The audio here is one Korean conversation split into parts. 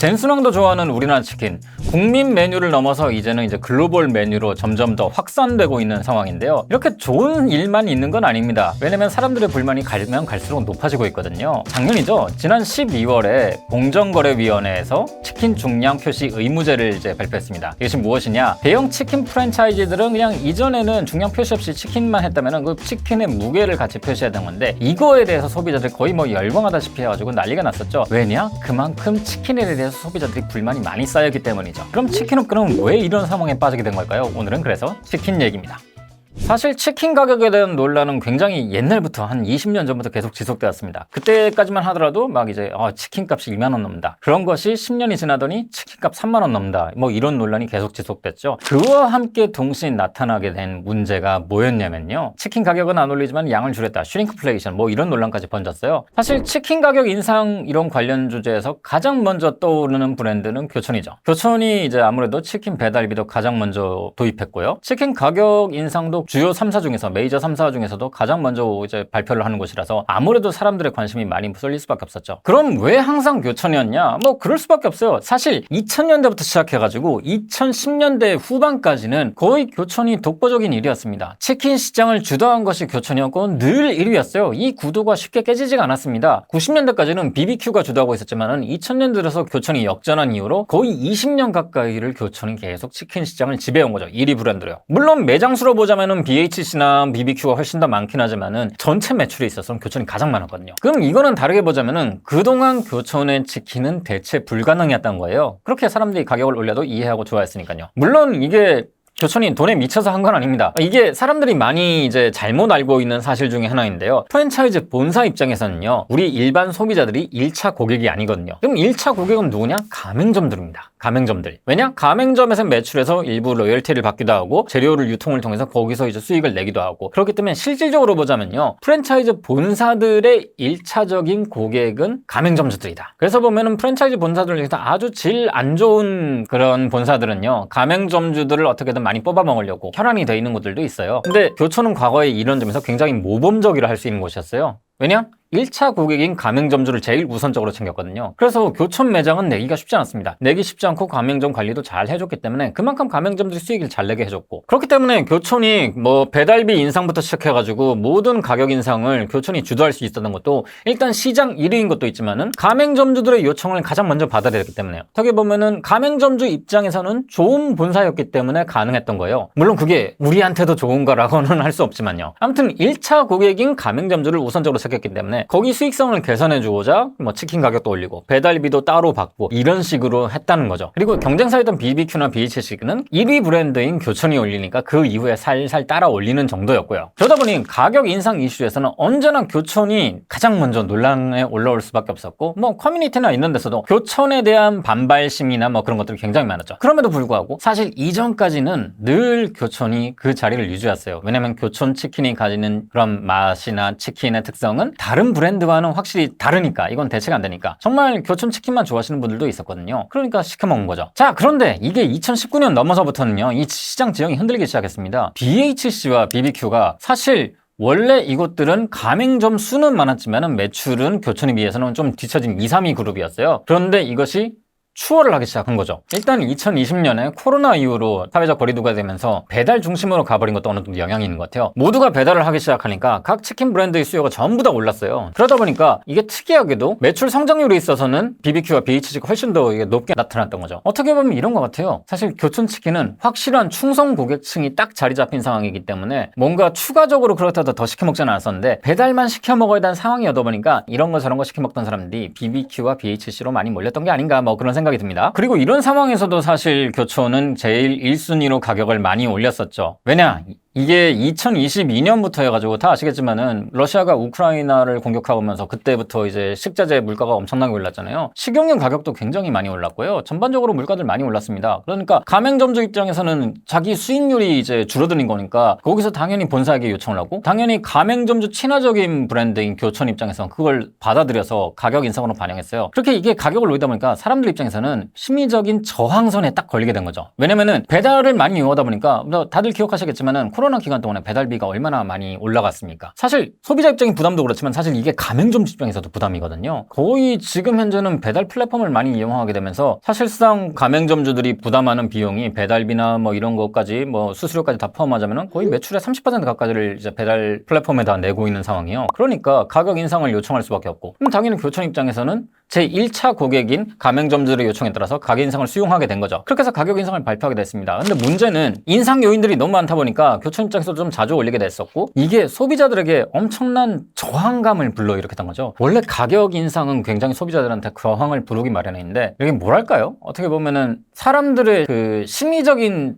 댄순왕도 좋아하는 우리나라 치킨 국민 메뉴를 넘어서 이제는 이제 글로벌 메뉴로 점점 더 확산되고 있는 상황인데요. 이렇게 좋은 일만 있는 건 아닙니다. 왜냐면 사람들의 불만이 갈면 갈수록 높아지고 있거든요. 작년이죠. 지난 12월에 공정거래위원회에서 치킨 중량 표시 의무제를 이제 발표했습니다. 이것이 무엇이냐? 대형 치킨 프랜차이즈들은 그냥 이전에는 중량 표시 없이 치킨만 했다면 그 치킨의 무게를 같이 표시해야 되는 건데 이거에 대해서 소비자들이 거의 뭐 열광하다시피 해가지고 난리가 났었죠. 왜냐? 그만큼 치킨에 대해서 소비자들이 불만이 많이 쌓였기 때문이죠. 그럼 치킨 업계는 왜 이런 상황에 빠지게 된 걸까요? 오늘은 그래서 치킨 얘기입니다. 사실 치킨 가격에 대한 논란은 굉장히 옛날부터 한 20년 전부터 계속 지속되었습니다. 그때까지만 하더라도 막 이제 아, 치킨 값이 2만 원 넘는다. 그런 것이 10년이 지나더니 치킨 값 3만 원 넘는다. 뭐 이런 논란이 계속 지속됐죠. 그와 함께 동시에 나타나게 된 문제가 뭐였냐면요. 치킨 가격은 안 올리지만 양을 줄였다. 슈링크플레이션 뭐 이런 논란까지 번졌어요. 사실 치킨 가격 인상 이런 관련 주제에서 가장 먼저 떠오르는 브랜드는 교촌이죠. 교촌이 이제 아무래도 치킨 배달비도 가장 먼저 도입했고요. 치킨 가격 인상도 주요 3사 중에서 메이저 3사 중에서도 가장 먼저 이제 발표를 하는 곳이라서 아무래도 사람들의 관심이 많이 쏠릴 수밖에 없었죠. 그럼 왜 항상 교촌이었냐? 뭐 그럴 수밖에 없어요. 사실 2000년대부터 시작해가지고 2010년대 후반까지는 거의 교촌이 독보적인 일이었습니다. 치킨 시장을 주도한 것이 교촌이었고 늘 1위였어요. 이 구도가 쉽게 깨지지가 않았습니다. 90년대까지는 BBQ가 주도하고 있었지만은 2000년 들어서 교촌이 역전한 이후로 거의 20년 가까이를 교촌이 계속 치킨 시장을 지배해온 거죠. 1위 브랜드로요. 물론 매장 수로 보자면 은 BHC나 BBQ가 훨씬 더 많긴 하지만은 전체 매출에 있어서는 교촌이 가장 많았거든요. 그럼 이거는 다르게 보자면은 그동안 교촌의 치킨은 대체 불가능이었던 거예요. 그렇게 사람들이 가격을 올려도 이해하고 좋아했으니까요. 물론 이게 교촌이 돈에 미쳐서 한 건 아닙니다. 이게 사람들이 많이 이제 잘못 알고 있는 사실 중에 하나인데요. 프랜차이즈 본사 입장에서는요, 우리 일반 소비자들이 1차 고객이 아니거든요. 그럼 1차 고객은 누구냐? 가맹점들입니다. 가맹점들. 왜냐? 가맹점에서 매출에서 일부 로열티를 받기도 하고 재료를 유통을 통해서 거기서 이제 수익을 내기도 하고 그렇기 때문에 실질적으로 보자면요. 프랜차이즈 본사들의 1차적인 고객은 가맹점주들이다. 그래서 보면은 프랜차이즈 본사들 중에서 아주 질 안 좋은 그런 본사들은요. 가맹점주들을 어떻게든 많이 뽑아 먹으려고 혈안이 돼 있는 곳들도 있어요. 근데 교촌은 과거에 이런 점에서 굉장히 모범적이라 할 수 있는 곳이었어요. 왜냐? 1차 고객인 가맹점주를 제일 우선적으로 챙겼거든요. 그래서 교촌 매장은 내기가 쉽지 않았습니다. 내기 쉽지 않고 가맹점 관리도 잘 해줬기 때문에 그만큼 가맹점들이 수익을 잘 내게 해줬고 그렇기 때문에 교촌이 뭐 배달비 인상부터 시작해가지고 모든 가격 인상을 교촌이 주도할 수 있었던 것도 일단 시장 1위인 것도 있지만은 가맹점주들의 요청을 가장 먼저 받아야 되기 때문에요. 어떻게 보면은 가맹점주 입장에서는 좋은 본사였기 때문에 가능했던 거예요. 물론 그게 우리한테도 좋은가라고는 할 수 없지만요. 아무튼 1차 고객인 가맹점주를 우선적으로 챙겼기 때문에 거기 수익성을 개선해 주고자 뭐 치킨 가격도 올리고 배달비도 따로 받고 이런 식으로 했다는 거죠. 그리고 경쟁사였던 BBQ나 BHC는 1위 브랜드인 교촌이 올리니까 그 이후에 살살 따라 올리는 정도였고요. 그러다 보니 가격 인상 이슈에서는 언제나 교촌이 가장 먼저 논란에 올라올 수밖에 없었고 뭐 커뮤니티나 있는 데서도 교촌에 대한 반발심이나 뭐 그런 것들이 굉장히 많았죠. 그럼에도 불구하고 사실 이전까지는 늘 교촌이 그 자리를 유지했어요. 왜냐면 교촌 치킨이 가지는 그런 맛이나 치킨의 특성은 다른 브랜드와는 확실히 다르니까 이건 대체가 안 되니까 정말 교촌 치킨만 좋아하시는 분들도 있었거든요. 그러니까 시켜 먹은 거죠. 자 그런데 이게 2019년 넘어서부터는요 이 시장 지형이 흔들리기 시작했습니다. BHC와 BBQ가 사실 원래 이곳들은 가맹점 수는 많았지만 매출은 교촌에 비해서는 좀 뒤처진 2, 3위 그룹이었어요. 그런데 이것이 추월을 하기 시작한 거죠. 일단 2020년에 코로나 이후로 사회적 거리두기가 되면서 배달 중심으로 가버린 것도 어느 정도 영향이 있는 것 같아요. 모두가 배달을 하기 시작하니까 각 치킨 브랜드의 수요가 전부 다 올랐어요. 그러다 보니까 이게 특이하게도 매출 성장률에 있어서는 BBQ와 BHC가 훨씬 더 높게 나타났던 거죠. 어떻게 보면 이런 것 같아요. 사실 교촌 치킨은 확실한 충성 고객층이 딱 자리 잡힌 상황이기 때문에 뭔가 추가적으로 그렇다고 더 시켜 먹지는 않았었는데 배달만 시켜 먹어야 되는 상황이어다 보니까 이런 거 저런 거 시켜 먹던 사람들이 BBQ와 BHC로 많이 몰렸던 게 아닌가 뭐 그런 생각 이 듭니다. 그리고 이런 상황에서도 사실 교촌은 제일 1순위로 가격을 많이 올렸었죠. 왜냐? 이게 2022년부터여가지고 다 아시겠지만은 러시아가 우크라이나를 공격하면서 그때부터 이제 식자재 물가가 엄청나게 올랐잖아요. 식용유 가격도 굉장히 많이 올랐고요. 전반적으로 물가들 많이 올랐습니다. 그러니까 가맹점주 입장에서는 자기 수익률이 이제 줄어드는 거니까 거기서 당연히 본사에게 요청을 하고 당연히 가맹점주 친화적인 브랜드인 교촌 입장에서는 그걸 받아들여서 가격 인상으로 반영했어요. 그렇게 이게 가격을 올리다 보니까 사람들 입장에서는 심리적인 저항선에 딱 걸리게 된 거죠. 왜냐면은 배달을 많이 이용하다 보니까 뭐 다들 기억하시겠지만은 코로나 기간 동안에 배달비가 얼마나 많이 올라갔습니까? 사실 소비자 입장이 부담도 그렇지만 사실 이게 가맹점주 입장에서도 부담이거든요. 거의 지금 현재는 배달 플랫폼을 많이 이용하게 되면서 사실상 가맹점주들이 부담하는 비용이 배달비나 뭐 이런 것까지 뭐 수수료까지 다 포함하자면 거의 매출의 30% 가까이를 이제 배달 플랫폼에다 내고 있는 상황이에요. 그러니까 가격 인상을 요청할 수밖에 없고 그럼 당연히 교촌 입장에서는 제 1차 고객인 가맹점주들의 요청에 따라서 가격 인상을 수용하게 된 거죠. 그렇게 해서 가격 인상을 발표하게 됐습니다. 근데 문제는 인상 요인들이 너무 많다 보니까 교촌 입장에서도 좀 자주 올리게 됐었고 이게 소비자들에게 엄청난 저항감을 불러일으켰던 거죠. 원래 가격 인상은 굉장히 소비자들한테 저항을 부르기 마련인데 이게 뭐랄까요? 어떻게 보면은 사람들의 그 심리적인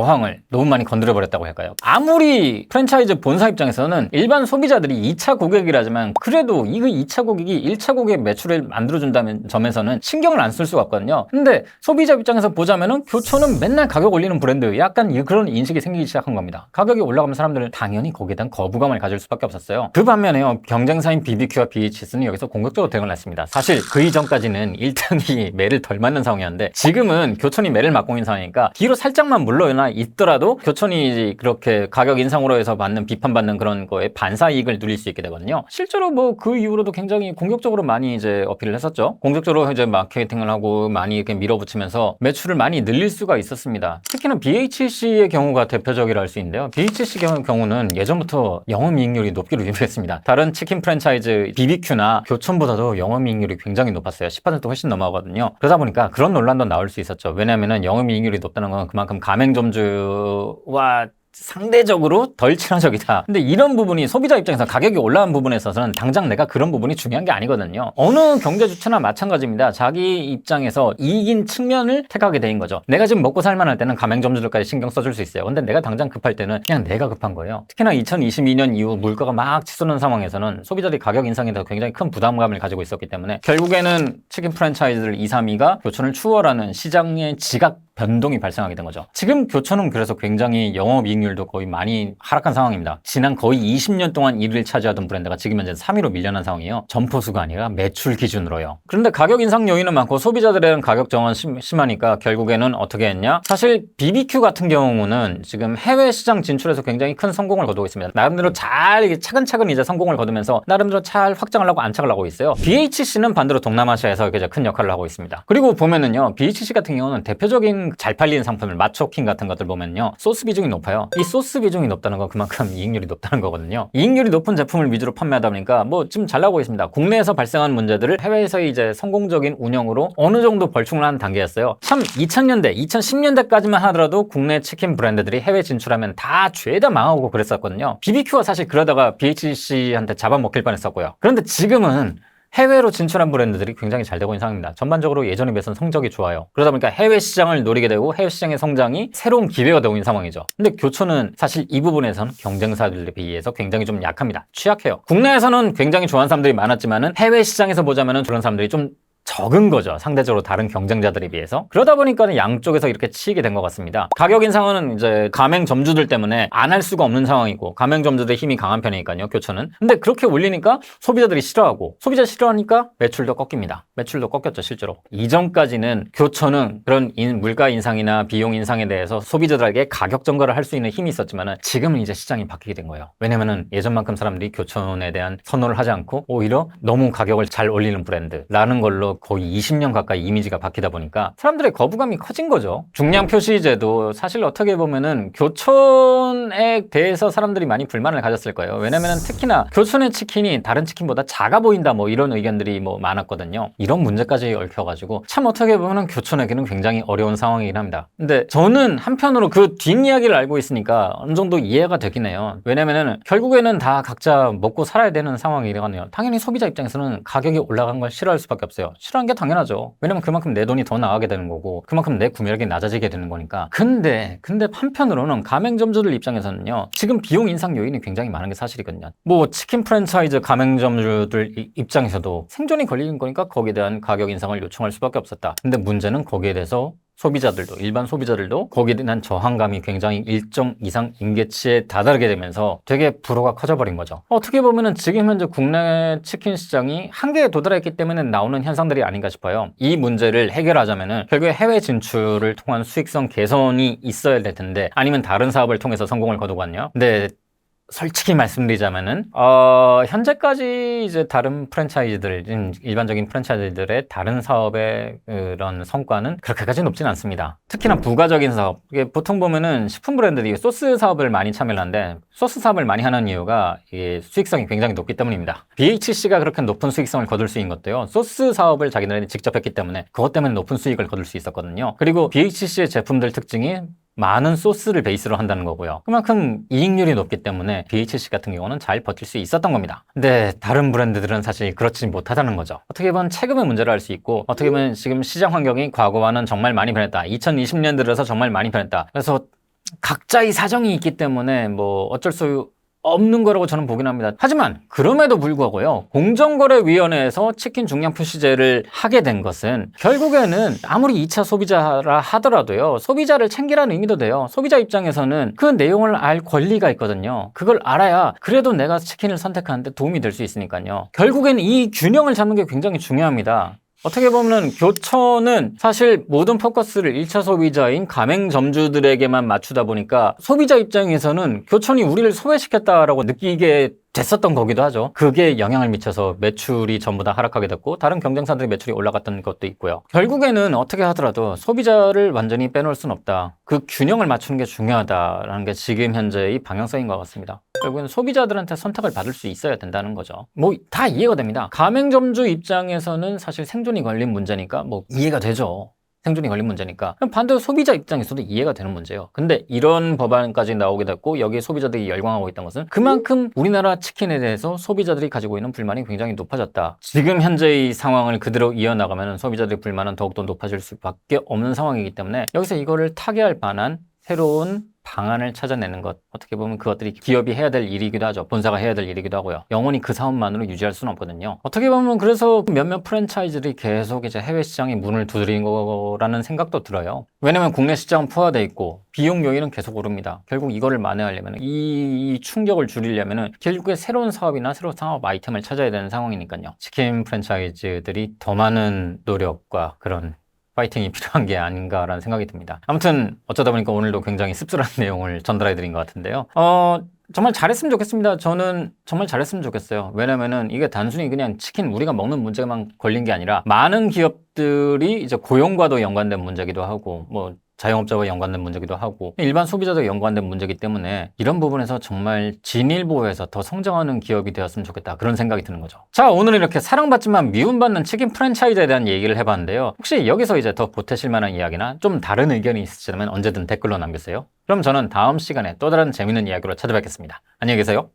저항을 너무 많이 건드려 버렸다고 할까요? 아무리 프랜차이즈 본사 입장에서는 일반 소비자들이 2차 고객이라지만 그래도 이거 2차 고객이 1차 고객 매출을 만들어 준다는 점에서는 신경을 안 쓸 수가 없거든요. 근데 소비자 입장에서 보자면은 교촌은 맨날 가격 올리는 브랜드 약간 이- 그런 인식이 생기기 시작한 겁니다. 가격이 올라가면 사람들은 당연히 거기에 대한 거부감을 가질 수밖에 없었어요. 그 반면에요. 경쟁사인 BBQ와 BHS는 여기서 공격적으로 대응을 했습니다. 사실 그 이전까지는 1등이 매를 덜 맞는 상황이었는데 지금은 교촌이 매를 맞고 있는 상황이니까 뒤로 살짝만 물러 나 있더라도 교촌이 그렇게 가격 인상으로 해서 받는 비판받는 그런 거에 반사 이익을 누릴 수 있게 되거든요. 실제로 뭐 그 이후로도 굉장히 공격적으로 많이 이제 어필을 했었죠. 공격적으로 이제 마케팅을 하고 많이 이렇게 밀어붙이면서 매출을 많이 늘릴 수가 있었습니다. 특히나 BHC의 경우가 대표적이라 할 수 있는데요. BHC 경우- 경우는 예전부터 영업이익률이 높기로 유명했습니다. 다른 치킨 프랜차이즈 BBQ나 교촌보다도 영업이익률이 굉장히 높았어요. 10% 훨씬 넘어가거든요. 그러다 보니까 그런 논란도 나올 수 있었죠. 왜냐하면 영업이익률이 높다는 건 그만큼 가맹점 주와 상대적으로 덜 친화적이다. 근데 이런 부분이 소비자 입장에서 가격이 올라간 부분에 있어서는 당장 내가 그런 부분이 중요한 게 아니거든요. 어느 경제 주체나 마찬가지입니다. 자기 입장에서 이익인 측면을 택하게 된 거죠. 내가 지금 먹고 살만할 때는 가맹점주들까지 신경 써줄 수 있어요. 근데 내가 당장 급할 때는 그냥 내가 급한 거예요. 특히나 2022년 이후 물가가 막 치솟는 상황에서는 소비자들이 가격 인상에 대해서 굉장히 큰 부담감을 가지고 있었기 때문에 결국에는 치킨 프랜차이즈들 2, 3위가 교촌을 추월하는 시장의 지각 변동이 발생하게 된 거죠. 지금 교촌은 그래서 굉장히 영업이익률도 거의 많이 하락한 상황입니다. 지난 거의 20년 동안 1위를 차지하던 브랜드가 지금 현재 3위로 밀려난 상황이에요. 점포수가 아니라 매출 기준으로요. 그런데 가격 인상 요인은 많고 소비자들에는 가격 정은 심, 심하니까 결국에는 어떻게 했냐? 사실 BBQ 같은 경우는 지금 해외 시장 진출에서 굉장히 큰 성공을 거두고 있습니다. 나름대로 잘 차근차근 이제 성공을 거두면서 나름대로 잘 확장을 하고 안착을 하고 있어요. BHC는 반대로 동남아시아에서 이제 큰 역할을 하고 있습니다. 그리고 보면은요, BHC 같은 경우는 대표적인 잘 팔리는 상품을 마초킹 같은 것들 보면요, 소스 비중이 높아요. 이 소스 비중이 높다는 건 그만큼 이익률이 높다는 거거든요. 이익률이 높은 제품을 위주로 판매하다 보니까 뭐 지금 잘 나오고 있습니다. 국내에서 발생한 문제들을 해외에서의 이제 성공적인 운영으로 어느 정도 벌충을 하는 단계였어요. 참 2000년대, 2010년대까지만 하더라도 국내 치킨 브랜드들이 해외 진출하면 다 죄다 망하고 그랬었거든요. BBQ가 사실 그러다가 BHC한테 잡아먹힐 뻔했었고요. 그런데 지금은 해외로 진출한 브랜드들이 굉장히 잘 되고 있는 상황입니다. 전반적으로 예전에 비해서는 성적이 좋아요. 그러다 보니까 해외 시장을 노리게 되고 해외 시장의 성장이 새로운 기회가 되고 있는 상황이죠. 근데 교촌은 사실 이 부분에서는 경쟁사들에 비해서 굉장히 좀 약합니다. 취약해요. 국내에서는 굉장히 좋아하는 사람들이 많았지만은 해외 시장에서 보자면은 그런 사람들이 좀 적은 거죠. 상대적으로 다른 경쟁자들에 비해서. 그러다 보니까 양쪽에서 이렇게 치이게 된 것 같습니다. 가격 인상은 이제 가맹 점주들 때문에 안 할 수가 없는 상황이고 가맹 점주들의 힘이 강한 편이니까요. 교촌은. 근데 그렇게 올리니까 소비자들이 싫어하고 소비자 싫어하니까 매출도 꺾입니다. 매출도 꺾였죠, 실제로. 이전까지는 교촌은 그런 인- 물가 인상이나 비용 인상에 대해서 소비자들에게 가격 전가를 할 수 있는 힘이 있었지만은 지금은 이제 시장이 바뀌게 된 거예요. 왜냐면은 예전만큼 사람들이 교촌에 대한 선호를 하지 않고 오히려 너무 가격을 잘 올리는 브랜드라는 걸로 거의 20년 가까이 이미지가 바뀌다 보니까 사람들의 거부감이 커진 거죠. 중량 표시제도 사실 어떻게 보면은 교촌에 대해서 사람들이 많이 불만을 가졌을 거예요. 왜냐면은 특히나 교촌의 치킨이 다른 치킨보다 작아 보인다 뭐 이런 의견들이 뭐 많았거든요. 이런 문제까지 얽혀가지고 참 어떻게 보면은 교촌에게는 굉장히 어려운 상황이긴 합니다. 근데 저는 한편으로 그 뒷이야기를 알고 있으니까 어느 정도 이해가 되긴 해요. 왜냐면은 결국에는 다 각자 먹고 살아야 되는 상황이거든요. 당연히 소비자 입장에서는 가격이 올라간 걸 싫어할 수밖에 없어요. 싫어하는 게 당연하죠. 왜냐면 그만큼 내 돈이 더 나가게 되는 거고 그만큼 내 구매력이 낮아지게 되는 거니까. 근데 근데 한편으로는 가맹점주들 입장에서는요. 지금 비용 인상 요인이 굉장히 많은 게 사실이거든요. 뭐 치킨 프랜차이즈 가맹점주들 이- 입장에서도 생존이 걸리는 거니까 거기에 대한 가격 인상을 요청할 수밖에 없었다. 근데 문제는 거기에 대해서 소비자들도 일반 소비자들도 거기에 대한 저항감이 굉장히 일정 이상 임계치에 다다르게 되면서 되게 불호가 커져버린 거죠. 어떻게 보면은 지금 현재 국내 치킨 시장이 한계에 도달했기 때문에 나오는 현상들이 아닌가 싶어요. 이 문제를 해결하자면은 결국에 해외 진출을 통한 수익성 개선이 있어야 될 텐데 아니면 다른 사업을 통해서 성공을 거두거든요. 근데 솔직히 말씀드리자면은 어, 현재까지 이제 다른 프랜차이즈들 음, 일반적인 프랜차이즈들의 다른 사업의 그런 성과는 그렇게까지 높진 않습니다. 특히나 부가적인 사업 이게 보통 보면은 식품 브랜드들이 소스 사업을 많이 참여를 하는데 소스 사업을 많이 하는 이유가 이게 수익성이 굉장히 높기 때문입니다. BHC가 그렇게 높은 수익성을 거둘 수 있는 것도요. 소스 사업을 자기네들이 직접 했기 때문에 그것 때문에 높은 수익을 거둘 수 있었거든요. 그리고 BHC의 제품들 특징이 많은 소스를 베이스로 한다는 거고요. 그만큼 이익률이 높기 때문에 BHC 같은 경우는 잘 버틸 수 있었던 겁니다. 근데 다른 브랜드들은 사실 그렇지 못하다는 거죠. 어떻게 보면 체금의 문제를 알수 있고 어떻게 보면 지금 시장 환경이 과거와는 정말 많이 변했다. 2020년 들어서 정말 많이 변했다. 그래서 각자의 사정이 있기 때문에 뭐 어쩔 수 없는 거라고 저는 보긴 합니다. 하지만 그럼에도 불구하고요. 공정거래위원회에서 치킨 중량 표시제를 하게 된 것은 결국에는 아무리 2차 소비자라 하더라도요. 소비자를 챙기라는 의미도 돼요. 소비자 입장에서는 그 내용을 알 권리가 있거든요. 그걸 알아야 그래도 내가 치킨을 선택하는데 도움이 될 수 있으니까요. 결국에는 이 균형을 잡는 게 굉장히 중요합니다. 어떻게 보면 교천은 사실 모든 포커스를 1차 소비자인 가맹점주들에게만 맞추다 보니까 소비자 입장에서는 교천이 우리를 소외시켰다라고 느끼게 됐었던 거기도 하죠. 그게 영향을 미쳐서 매출이 전부 다 하락하게 됐고 다른 경쟁사들의 매출이 올라갔던 것도 있고요. 결국에는 어떻게 하더라도 소비자를 완전히 빼놓을 순 없다. 그 균형을 맞추는 게 중요하다라는 게 지금 현재의 방향성인 것 같습니다. 결국에는 소비자들한테 선택을 받을 수 있어야 된다는 거죠. 뭐 다 이해가 됩니다. 가맹점주 입장에서는 사실 생존이 걸린 문제니까 뭐 이해가 되죠. 생존이 걸린 문제니까 반대로 소비자 입장에서도 이해가 되는 문제예요. 근데 이런 법안까지 나오게 됐고 여기에 소비자들이 열광하고 있던 것은 그만큼 우리나라 치킨에 대해서 소비자들이 가지고 있는 불만이 굉장히 높아졌다. 지금 현재의 상황을 그대로 이어나가면 소비자들의 불만은 더욱더 높아질 수밖에 없는 상황이기 때문에 여기서 이거를 타개할 만한 새로운 방안을 찾아내는 것. 어떻게 보면 그것들이 기업이 해야 될 일이기도 하죠. 본사가 해야 될 일이기도 하고요. 영원히 그 사업만으로 유지할 수는 없거든요. 어떻게 보면 그래서 몇몇 프랜차이즈들이 계속 이제 해외 시장에 문을 두드린 거라는 생각도 들어요. 왜냐면 국내 시장은 포화돼 있고 비용 요인은 계속 오릅니다. 결국 이거를 만회하려면 이, 이 충격을 줄이려면은 결국에 새로운 사업이나 새로운 사업 아이템을 찾아야 되는 상황이니까요. 치킨 프랜차이즈들이 더 많은 노력과 그런 파이팅이 필요한 게 아닌가라는 생각이 듭니다. 아무튼 어쩌다 보니까 오늘도 굉장히 씁쓸한 내용을 전달해 드린 것 같은데요. 어, 정말 잘했으면 좋겠습니다. 저는 정말 잘했으면 좋겠어요. 왜냐면은 이게 단순히 그냥 치킨 우리가 먹는 문제만 걸린 게 아니라 많은 기업들이 이제 고용과도 연관된 문제기도 하고 뭐 자영업자와 연관된 문제기도 하고 일반 소비자도 연관된 문제이기 때문에 이런 부분에서 정말 진일보해서 더 성장하는 기업이 되었으면 좋겠다 그런 생각이 드는 거죠. 자 오늘 이렇게 사랑받지만 미움받는 치킨 프랜차이즈에 대한 얘기를 해봤는데요. 혹시 여기서 이제 더 보태실 만한 이야기나 좀 다른 의견이 있으시다면 언제든 댓글로 남겨주세요. 그럼 저는 다음 시간에 또 다른 재밌는 이야기로 찾아뵙겠습니다. 안녕히 계세요